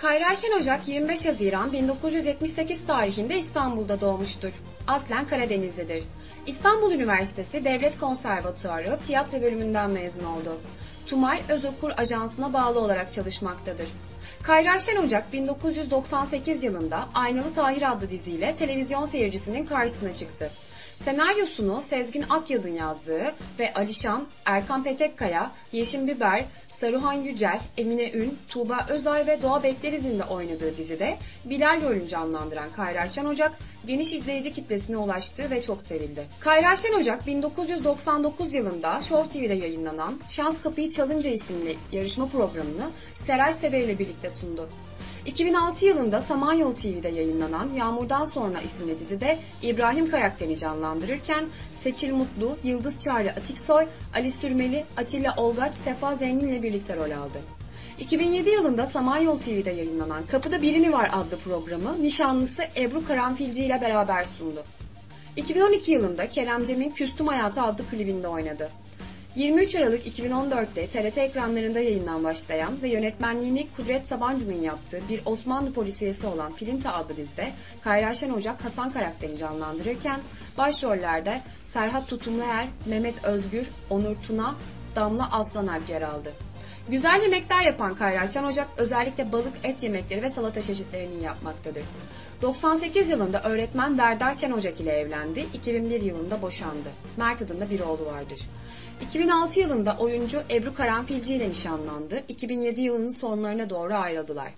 Kayra Ayşen Ocak 25 Haziran 1978 tarihinde İstanbul'da doğmuştur. Aslen Karadenizlidir. İstanbul Üniversitesi Devlet Konservatuarı tiyatro bölümünden mezun oldu. Tumay Özokur Ajansı'na bağlı olarak çalışmaktadır. Kayra Ayşen Ocak 1998 yılında Aynalı Tahir adlı diziyle televizyon seyircisinin karşısına çıktı. Senaryosunu Sezgin Akyaz'ın yazdığı ve Alişan, Erkan Petekkaya, Yeşim Biber, Saruhan Yücel, Emine Ün, Tuğba Özay ve Doğa Bekleriz'in de oynadığı dizide Bilal rolünü canlandıran Kayra Şen Ocak geniş izleyici kitlesine ulaştı ve çok sevildi. Kayra Şen Ocak 1999 yılında Show TV'de yayınlanan Şans Kapıyı Çalınca isimli yarışma programını Seray Sever ile birlikte sundu. 2006 yılında Samanyolu TV'de yayınlanan Yağmurdan Sonra isimli dizide İbrahim karakterini canlandırırken Seçil Mutlu, Yıldız Çağrı Atiksoy, Ali Sürmeli, Atilla Olgaç, Sefa Zengin ile birlikte rol aldı. 2007 yılında Samanyolu TV'de yayınlanan Kapıda Biri Mi Var adlı programı nişanlısı Ebru Karanfilci ile beraber sundu. 2012 yılında Kerem Cem'in Küstüm Hayatı adlı klibinde oynadı. 23 Aralık 2014'te TRT ekranlarında yayından başlayan ve yönetmenliğini Kudret Sabancı'nın yaptığı bir Osmanlı polisiyesi olan Filinta adlı dizide Kayra Şen Ocak Hasan karakterini canlandırırken başrollerde Serhat Tutumluer, Mehmet Özgür, Onur Tuna, Damla Aslanalp yer aldı. Güzel yemekler yapan Kayra Şen Ocak özellikle balık, et yemekleri ve salata çeşitlerini yapmaktadır. 98 yılında öğretmen Derdar Şen Ocak ile evlendi, 2001 yılında boşandı. Mert adında bir oğlu vardır. 2006 yılında oyuncu Ebru Karanfilci ile nişanlandı, 2007 yılının sonlarına doğru ayrıldılar.